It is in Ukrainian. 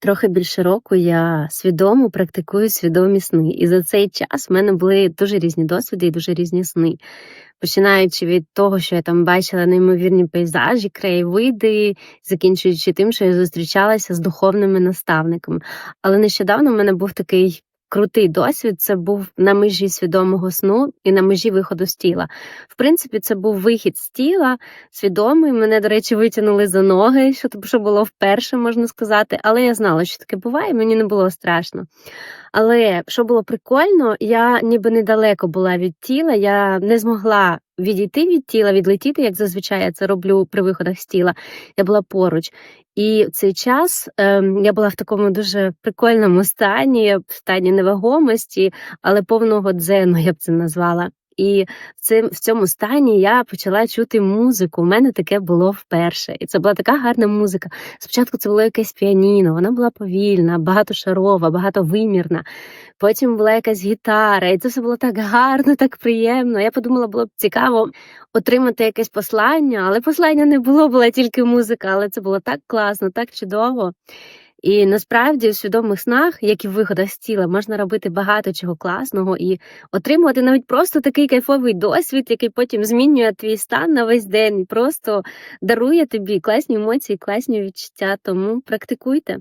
Трохи більше року я свідомо практикую свідомі сни, і за цей час в мене були дуже різні досвіди і дуже різні сни. Починаючи від того, що я там бачила неймовірні пейзажі, краєвиди, закінчуючи тим, що я зустрічалася з духовними наставниками. Але нещодавно в мене був такий крутий досвід. Це був на межі свідомого сну і на межі виходу з тіла. В принципі, це був вихід з тіла, свідомий. Мене, до речі, витягнули за ноги, що що було вперше, можна сказати. Але я знала, що таке буває, мені не було страшно. Але що було прикольно, я ніби недалеко була від тіла, я не змогла відійти від тіла, відлетіти, як зазвичай я це роблю при виходах з тіла. Я була поруч. І в цей час ем, я була в такому дуже прикольному стані, в стані невагомості, але повного дзену, я б це назвала. І в цьому стані я почала чути музику. У мене таке було вперше, і це була така гарна музика. Спочатку це було якесь піаніно, вона була повільна, багатошарова, багатовимірна. Потім була якась гітара, і це все було так гарно, так приємно. Я подумала, було б цікаво отримати якесь послання, але послання не було, була тільки музика. Але це було так класно, так чудово. І насправді в свідомих снах, як і в виходах з тіла, можна робити багато чого класного і отримувати навіть просто такий кайфовий досвід, який потім змінює твій стан на весь день, просто дарує тобі класні емоції, класні відчуття. Тому практикуйте.